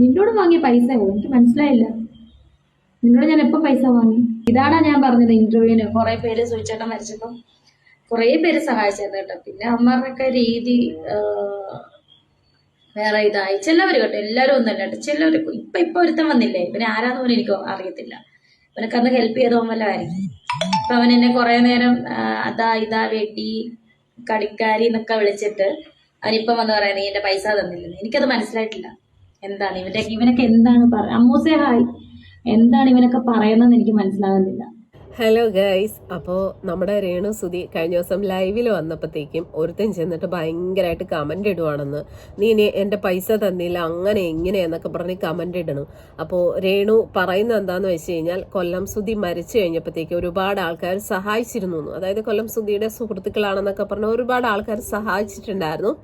നിന്നോട് വാങ്ങിയ പൈസയോ എനിക്ക് മനസ്സിലായില്ല. നിന്നോട് ഞാൻ എപ്പോൾ പൈസ വാങ്ങി? ഇതാണ് ഞാൻ പറഞ്ഞത് ഇന്റർവ്യൂവിന് കുറെ പേര് സൂചിച്ചേട്ടൻ മരിച്ചപ്പോൾ കുറേ പേര് സഹായിച്ചായിരുന്നു കേട്ടോ. പിന്നെ അമ്മമാരുടെയൊക്കെ രീതി വേറെ ഇതായി. ചിലവർ കേട്ടോ എല്ലാവരും ഒന്നല്ല കേട്ടോ. ചിലവർ ഇപ്പൊ ഇപ്പൊ ഒരുത്തൻ വന്നില്ലേ? ഇവനെ ആരാന്ന് പോലും എനിക്ക് അറിയത്തില്ല. ഇവനൊക്കെ അന്ന് ഹെൽപ്പ് ചെയ്ത വല്ലതായിരിക്കും ഇപ്പൊ അവൻ എന്നെ കുറെ നേരം അതാ ഇതാ വെട്ടി കടിക്കാരി എന്നൊക്കെ വിളിച്ചിട്ട് അവനിപ്പം വന്ന് പറയാൻ നീ എന്റെ പൈസ തന്നില്ലെന്ന്. എനിക്കത് മനസ്സിലായിട്ടില്ല. എന്താണ് ഇവന്റെ ഇവനൊക്കെ എന്താണ് പറ അമ്മൂസേ ഹായ്. എന്താണ് ഇവനൊക്കെ പറയുന്നതെന്ന് എനിക്ക് മനസ്സിലാകുന്നില്ല. ഹലോ ഗൈസ് അപ്പോൾ നമ്മുടെ രേണു സുധി കഴിഞ്ഞ ദിവസം ലൈവിൽ വന്നപ്പോഴത്തേക്കും ഒരുത്തൻ ചെന്നിട്ട് ഭയങ്കരമായിട്ട് കമന്റ് ഇടുവാണെന്ന്. നീ ഇനി എന്റെ പൈസ തന്നില്ല അങ്ങനെ എങ്ങനെ എന്നൊക്കെ പറഞ്ഞ് കമന്റ് ഇടണം. അപ്പോൾ രേണു പറയുന്നത് എന്താണെന്ന് വെച്ച് കഴിഞ്ഞാൽ കൊല്ലം സുധി മരിച്ചു കഴിഞ്ഞപ്പോഴത്തേക്ക് ഒരുപാട് ആൾക്കാർ സഹായിച്ചിരുന്നു. അതായത് കൊല്ലം സുധിയുടെ സുഹൃത്തുക്കളാണെന്നൊക്കെ പറഞ്ഞ് ഒരുപാട് ആൾക്കാർ സഹായിച്ചിട്ടുണ്ടായിരുന്നു.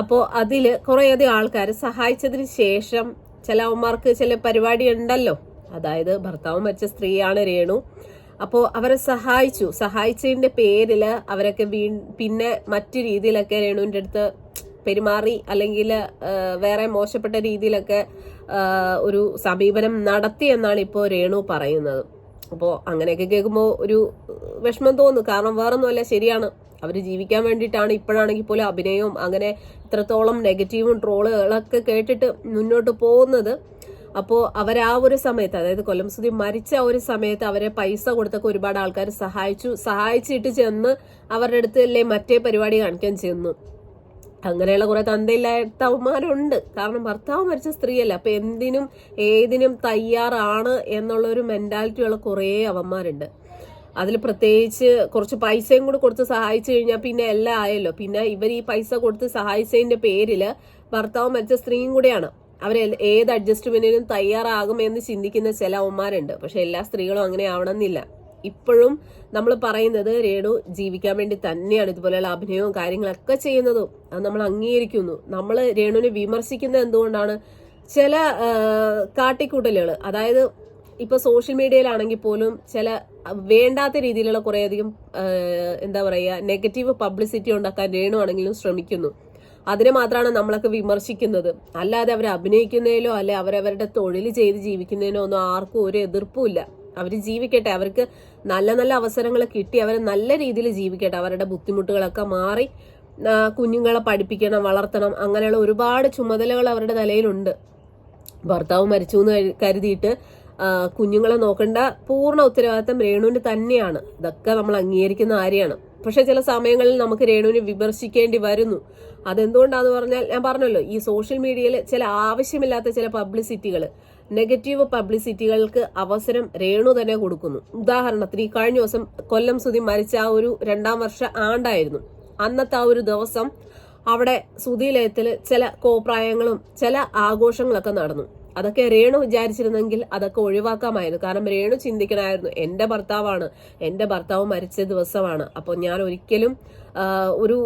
അപ്പോൾ അതിൽ കുറേയധികം ആൾക്കാർ സഹായിച്ചതിന് ശേഷം ചില അവന്മാർക്ക് ചില പരിപാടി ഉണ്ടല്ലോ അതായത് ഭർത്താവ് മരിച്ച സ്ത്രീയാണ് രേണു. അപ്പോൾ അവരെ സഹായിച്ചു. സഹായിച്ചതിന്റെ പേരിൽ അവരൊക്കെ വീ പിന്നെ മറ്റു രീതിയിലൊക്കെ രേണുവിന്റെ അടുത്ത് പെരുമാറി അല്ലെങ്കിൽ വേറെ മോശപ്പെട്ട രീതിയിലൊക്കെ ഒരു സമീപനം നടത്തി എന്നാണ് ഇപ്പോൾ രേണു പറയുന്നത്. അപ്പോൾ അങ്ങനെയൊക്കെ കേൾക്കുമ്പോൾ ഒരു വിഷമം തോന്നുന്നു കാരണം വേറൊന്നുമല്ല ശരിയാണ്. അവർ ജീവിക്കാൻ വേണ്ടിയിട്ടാണ് ഇപ്പോഴാണെങ്കിൽ പോലും അഭിനയവും അങ്ങനെ ഇത്രത്തോളം നെഗറ്റീവും ട്രോളുകളൊക്കെ കേട്ടിട്ട് മുന്നോട്ട് പോകുന്നത്. അപ്പോൾ അവർ ആ ഒരു സമയത്ത് അതായത് കൊല്ലം സുധി മരിച്ച ആ ഒരു സമയത്ത് അവരെ പൈസ കൊടുത്തൊക്കെ ഒരുപാട് ആൾക്കാർ സഹായിച്ചു സഹായിച്ചിട്ട് ചെന്ന് അവരുടെ അടുത്ത് അല്ലേ മറ്റേ പരിപാടി കാണിക്കാൻ ചെന്നു. അങ്ങനെയുള്ള കുറെ തന്തയില്ലാത്തവന്മാരുണ്ട്. കാരണം ഭർത്താവ് മരിച്ച സ്ത്രീയല്ല. അപ്പൊ എന്തിനും ഏതിനും തയ്യാറാണ് എന്നുള്ളൊരു ഒരു മെന്റാലിറ്റി ഉള്ള കുറേ അവന്മാരുണ്ട്. അതിൽ പ്രത്യേകിച്ച് കുറച്ച് പൈസയും കൂടി കൊടുത്ത് സഹായിച്ചു കഴിഞ്ഞാൽ പിന്നെ എല്ലാം ആയല്ലോ. പിന്നെ ഇവർ ഈ പൈസ കൊടുത്ത് സഹായിച്ചതിന്റെ പേരിൽ ഭർത്താവ് മരിച്ച സ്ത്രീയും കൂടെയാണ്. അവർ ഏത് അഡ്ജസ്റ്റ്മെന്റിനും തയ്യാറാകുമെന്ന് ചിന്തിക്കുന്ന ചില അവന്മാരുണ്ട്. പക്ഷെ എല്ലാ സ്ത്രീകളും അങ്ങനെ ആവണമെന്നില്ല. ഇപ്പോഴും നമ്മൾ പറയുന്നത് രേണു ജീവിക്കാൻ വേണ്ടി തന്നെയാണ് ഇതുപോലെയുള്ള അഭിനയവും കാര്യങ്ങളൊക്കെ ചെയ്യുന്നതും. അത് നമ്മൾ അംഗീകരിക്കുന്നു. നമ്മൾ രേണുവിനെ വിമർശിക്കുന്നത് എന്തുകൊണ്ടാണ്? ചില കാട്ടിക്കൂട്ടലുകൾ അതായത് ഇപ്പൊ സോഷ്യൽ മീഡിയയിലാണെങ്കിൽ പോലും ചില വേണ്ടാത്ത രീതിയിലുള്ള കുറേയധികം എന്താ പറയുക നെഗറ്റീവ് പബ്ലിസിറ്റി ഉണ്ടാക്കാൻ വേണമാണെങ്കിലും ശ്രമിക്കുന്നു. അതിനെ മാത്രമാണ് നമ്മളൊക്കെ വിമർശിക്കുന്നത്. അല്ലാതെ അവർ അഭിനയിക്കുന്നതിലോ അല്ലെ അവരവരുടെ തൊഴിൽ ചെയ്ത് ജീവിക്കുന്നതിനോ ഒന്നും ആർക്കും ഒരു എതിർപ്പുമില്ല അവർ ജീവിക്കട്ടെ അവർക്ക് നല്ല നല്ല അവസരങ്ങൾ കിട്ടി അവർ നല്ല രീതിയിൽ ജീവിക്കട്ടെ അവരുടെ ബുദ്ധിമുട്ടുകളൊക്കെ മാറി കുഞ്ഞുങ്ങളെ പഠിപ്പിക്കണം വളർത്തണം അങ്ങനെയുള്ള ഒരുപാട് ചുമതലകൾ അവരുടെ തലയിലുണ്ട്. ഭർത്താവ് മരിച്ചു എന്ന് കരുതിയിട്ട് കുഞ്ഞുങ്ങളെ നോക്കേണ്ട. പൂർണ ഉത്തരവാദിത്തം രേണുവിന് തന്നെയാണ്. ഇതൊക്കെ നമ്മൾ അംഗീകരിക്കുന്ന കാര്യമാണ്. പക്ഷെ ചില സമയങ്ങളിൽ നമുക്ക് രേണുവിനെ വിമർശിക്കേണ്ടി വരുന്നു. അതെന്തുകൊണ്ടാന്ന് പറഞ്ഞാൽ ഞാൻ പറഞ്ഞല്ലോ ഈ സോഷ്യൽ മീഡിയയിൽ ചില ആവശ്യമില്ലാത്ത ചില പബ്ലിസിറ്റികൾ നെഗറ്റീവ് പബ്ലിസിറ്റികൾക്ക് അവസരം രേണു തന്നെ കൊടുക്കുന്നു. ഉദാഹരണത്തിന് ഈ കഴിഞ്ഞ ദിവസം കൊല്ലം സുധി മരിച്ച ആ ഒരു രണ്ടാം വർഷ ആണ്ടായിരുന്നു. അന്നത്തെ ആ ഒരു ദിവസം അവിടെ സുധിലയത്തിൽ ചില കോപ്രായങ്ങളും ചില ആഘോഷങ്ങളൊക്കെ നടന്നു. അതൊക്കെ രേണു വിചാരിച്ചിരുന്നെങ്കിൽ അതൊക്കെ ഒഴിവാക്കാമായിരുന്നു. കാരണം രേണു ചിന്തിക്കണമായിരുന്നു എന്റെ ഭർത്താവാണ് എന്റെ ഭർത്താവ് മരിച്ച ദിവസമാണ്. അപ്പോൾ ഞാൻ ഒരിക്കലും ഒരു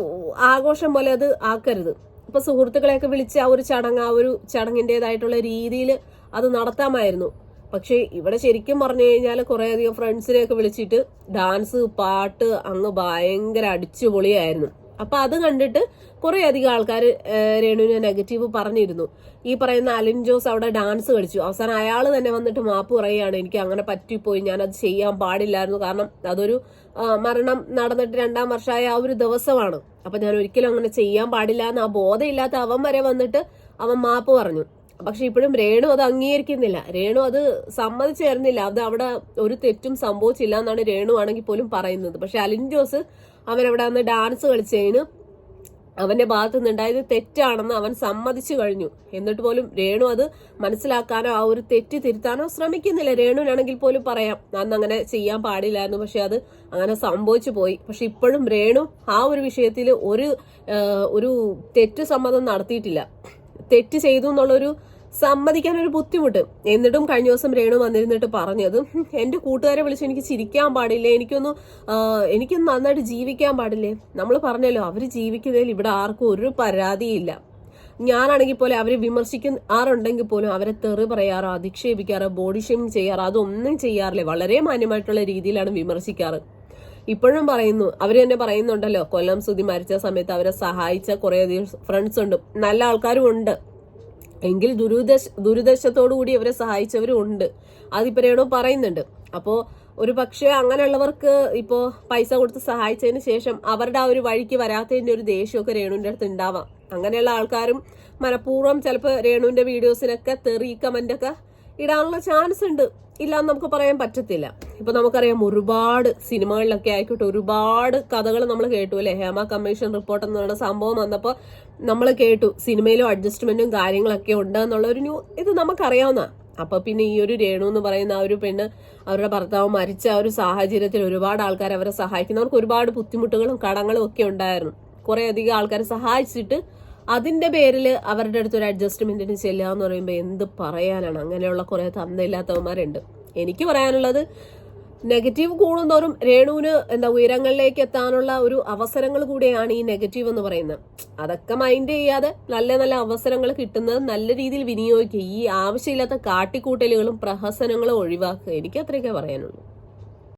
ആഘോഷം പോലെ അത് ആക്കരുത്. ഇപ്പൊ സുഹൃത്തുക്കളെയൊക്കെ വിളിച്ച് ആ ഒരു ചടങ്ങ് ആ ഒരു ചടങ്ങിന്റെതായിട്ടുള്ള രീതിയിൽ അത് നടത്താമായിരുന്നു. പക്ഷേ ഇവിടെ ശരിക്കും പറഞ്ഞു കഴിഞ്ഞാൽ കുറേയധികം ഫ്രണ്ട്സിനെയൊക്കെ വിളിച്ചിട്ട് ഡാൻസ് പാട്ട് അങ്ങ് ഭയങ്കര അടിച്ചുപൊളിയായിരുന്നു. അപ്പൊ അത് കണ്ടിട്ട് കുറേ അധികം ആൾക്കാർ രേണുവിനെ നെഗറ്റീവ് പറഞ്ഞിരുന്നു. ഈ പറയുന്ന അലിൻ ജോസ് അവിടെ ഡാൻസ് കളിച്ചു. അവസാനം അയാൾ തന്നെ വന്നിട്ട് മാപ്പ് പറയുകയാണ് എനിക്ക് അങ്ങനെ പറ്റിപ്പോയി ഞാൻ അത് ചെയ്യാൻ പാടില്ലായിരുന്നു. കാരണം അതൊരു മരണം നടന്നിട്ട് രണ്ടാം വർഷമായ ആ ഒരു ദിവസമാണ്. അപ്പൊ ഞാൻ ഒരിക്കലും അങ്ങനെ ചെയ്യാൻ പാടില്ല എന്ന് ആ ബോധമില്ലാത്ത അവൻ വരെ വന്നിട്ട് അവൻ മാപ്പ് പറഞ്ഞു. പക്ഷെ ഇപ്പോഴും രേണു അത് അംഗീകരിക്കുന്നില്ല. രേണു അത് സമ്മതിച്ചു തരുന്നില്ല. അത് അവിടെ ഒരു തെറ്റും സംഭവിച്ചില്ല എന്നാണ് രേണു ആണെങ്കിൽ പോലും പറയുന്നത്. പക്ഷെ അലിൻ ജോസ് അവൻ അവിടെ വന്ന് ഡാൻസ് കളിച്ചതിന് അവന്റെ ഭാഗത്തു നിന്നുണ്ടായത് തെറ്റാണെന്ന് അവൻ സമ്മതിച്ചു കഴിഞ്ഞു. എന്നിട്ട് പോലും രേണു അത് മനസ്സിലാക്കാനോ ആ ഒരു തെറ്റ് തിരുത്താനോ ശ്രമിക്കുന്നില്ല. രേണുവിനാണെങ്കിൽ പോലും പറയാം അന്ന് അങ്ങനെ ചെയ്യാൻ പാടില്ലായിരുന്നു. പക്ഷെ അത് അങ്ങനെ സംഭവിച്ചു പോയി. പക്ഷെ ഇപ്പോഴും രേണു ആ ഒരു വിഷയത്തിൽ ഒരു ഒരു തെറ്റ് സമ്മതം നടത്തിയിട്ടില്ല. തെറ്റ് ചെയ്തു എന്നുള്ളൊരു സമ്മതിക്കാൻ ഒരു ബുദ്ധിമുട്ട്. എന്നിട്ടും കഴിഞ്ഞ ദിവസം രേണു വന്നിരുന്നിട്ട് പറഞ്ഞത് എന്റെ കൂട്ടുകാരെ വിളിച്ച് എനിക്ക് ചിരിക്കാൻ പാടില്ലേ? എനിക്കൊന്ന് എനിക്കൊന്ന് നന്നായിട്ട് ജീവിക്കാൻ പാടില്ലേ? നമ്മൾ പറഞ്ഞല്ലോ അവർ ജീവിക്കുന്നതിൽ ഇവിടെ ആർക്കും ഒരു പരാതിയില്ല. ഞാനാണെങ്കിൽ പോലും അവരെ വിമർശിക്കുന്ന ആറുണ്ടെങ്കിൽ പോലും അവരെ തെറി പറയാറോ അധിക്ഷേപിക്കാറോ ബോഡി ഷേമിങ് ചെയ്യാറോ അതൊന്നും ചെയ്യാറില്ല. വളരെ മാന്യമായിട്ടുള്ള രീതിയിലാണ് വിമർശിക്കാറ്. ഇപ്പോഴും പറയുന്നു അവർ തന്നെ പറയുന്നുണ്ടല്ലോ കൊല്ലം സുധി മരിച്ച സമയത്ത് അവരെ സഹായിച്ച കുറേയധികം ഫ്രണ്ട്സ് ഉണ്ട് നല്ല ആൾക്കാരും ഉണ്ട് എങ്കിൽ ദുരുദ്ദേശ ദുരുദ്ദേശത്തോടുകൂടി കൂടി അവരെ സഹായിച്ചവരും ഉണ്ട്. അതിപ്പോ പറയുന്നുണ്ട്. അപ്പോൾ ഒരു പക്ഷേ അങ്ങനെയുള്ളവർക്ക് ഇപ്പോ പൈസ കൊടുത്ത് സഹായിച്ചതിന് ശേഷം അവരുടെ ആ ഒരു വഴിക്ക് വരാത്തതിന്റെ ഒരു ദേഷ്യമൊക്കെ രേണുവിന്റെ അടുത്ത് ഉണ്ടാവാം. അങ്ങനെയുള്ള ആൾക്കാരും മനഃപൂർവം ചിലപ്പോൾ രേണുവിന്റെ വീഡിയോസിനൊക്കെ തെറി കമന്റ് ഒക്കെ ഇടാനുള്ള ചാൻസ് ഉണ്ട്. ഇല്ല എന്ന് നമുക്ക് പറയാൻ പറ്റത്തില്ല. ഇപ്പൊ നമുക്കറിയാം ഒരുപാട് സിനിമകളിലൊക്കെ ആയിക്കോട്ടെ ഒരുപാട് കഥകൾ നമ്മൾ കേട്ടു അല്ലെ? ഹേമ കമ്മീഷൻ റിപ്പോർട്ട് എന്ന് പറയുന്ന സംഭവം വന്നപ്പോൾ നമ്മൾ കേട്ടു. സിനിമയിലും അഡ്ജസ്റ്റ്മെന്റും കാര്യങ്ങളൊക്കെ ഉണ്ട് എന്നുള്ള ഒരു ന്യൂ ഇത് നമുക്കറിയാവുന്ന. അപ്പൊ പിന്നെ ഈ ഒരു രേണു എന്ന് പറയുന്ന ആ ഒരു പെണ്ണ് അവരുടെ ഭർത്താവ് മരിച്ച ആ ഒരു സാഹചര്യത്തിൽ ഒരുപാട് ആൾക്കാർ അവരെ സഹായിക്കുന്നവർക്ക് ഒരുപാട് ബുദ്ധിമുട്ടുകളും കടങ്ങളും ഒക്കെ ഉണ്ടായിരുന്നു. കുറെ അധികം ആൾക്കാരെ സഹായിച്ചിട്ട് അതിന്റെ പേരിൽ അവരുടെ അടുത്ത് ഒരു അഡ്ജസ്റ്റ്മെന്റിന് ചെല്ലുക എന്ന് പറയുമ്പോൾ എന്ത് പറയാനാണ്? അങ്ങനെയുള്ള കുറേ തന്നയില്ലാത്തവന്മാരുണ്ട് എനിക്ക് പറയാനുള്ളത് നെഗറ്റീവ് കൂടുന്തോറും രേണുവിന് എന്താ ഉയരങ്ങളിലേക്ക് എത്താനുള്ള ഒരു അവസരങ്ങൾ കൂടിയാണ് ഈ നെഗറ്റീവ് എന്ന് പറയുന്നത്. അതൊക്കെ മൈൻഡ് ചെയ്യാതെ നല്ല നല്ല അവസരങ്ങൾ കിട്ടുന്നത് നല്ല രീതിയിൽ വിനിയോഗിക്കുക. ഈ ആവശ്യമില്ലാത്ത കാട്ടിക്കൂട്ടലുകളും പ്രഹസനങ്ങളും ഒഴിവാക്കുക. എനിക്ക് അത്രയൊക്കെ പറയാനുള്ളൂ.